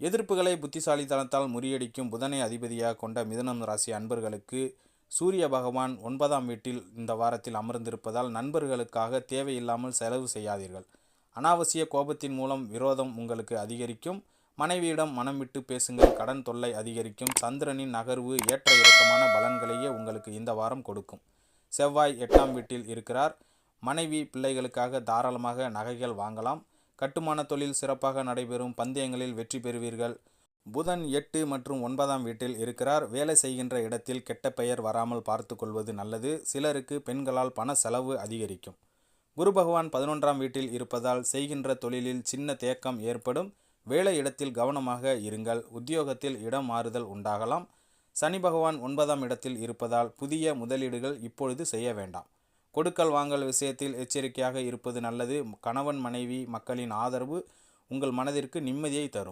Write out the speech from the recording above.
எதிர்ப்புகளை புத்திசாலித்தனத்தால் முறியடிக்கும் புதனை அதிபதியாக கொண்ட மிதுனம் ராசி அன்பர்களுக்கு சூரிய பகவான் ஒன்பதாம் வீட்டில் இந்த வாரத்தில் அமர்ந்திருப்பதால் நண்பர்களுக்காக தேவையில்லாமல் செலவு செய்யாதீர்கள். அனாவசிய கோபத்தின் மூலம் விரோதம் உங்களுக்கு அதிகரிக்கும். மனைவியிடம் மனம் விட்டு பேசுங்கள். கடன் தொல்லை அதிகரிக்கும். சந்திரனின் நகர்வு ஏற்ற இறக்கமான பலன்களையே உங்களுக்கு இந்த வாரம் கொடுக்கும். செவ்வாய் எட்டாம் வீட்டில் இருக்கிறார். மனைவி பிள்ளைகளுக்காக தாராளமாக நகைகள் வாங்கலாம். கட்டுமான தொழில் சிறப்பாக நடைபெறும் பந்தயங்களில் வெற்றி பெறுவீர்கள். புதன் எட்டு மற்றும் ஒன்பதாம் வீட்டில் இருக்கிறார். வேலை செய்கின்ற இடத்தில் கெட்ட பெயர் வராமல் பார்த்து கொள்வது நல்லது. சிலருக்கு பெண்களால் பண செலவு அதிகரிக்கும். குரு பகவான் பதினொன்றாம் வீட்டில் இருப்பதால் செய்கின்ற தொழிலில் சின்ன தேக்கம் ஏற்படும். வேலை இடத்தில் கவனமாக இருங்கள். உத்தியோகத்தில் இடம் மாறுதல் உண்டாகலாம். சனி பகவான் ஒன்பதாம் இடத்தில் இருப்பதால் புதிய முதலீடுகள் இப்பொழுது செய்ய வேண்டாம். கொடுக்கல் வாங்கல் விஷயத்தில் எச்சரிக்கையாக இருப்பது நல்லது. கணவன் மனைவி மக்களின் ஆதரவு உங்கள் மனதிற்கு நிம்மதியை தரும்.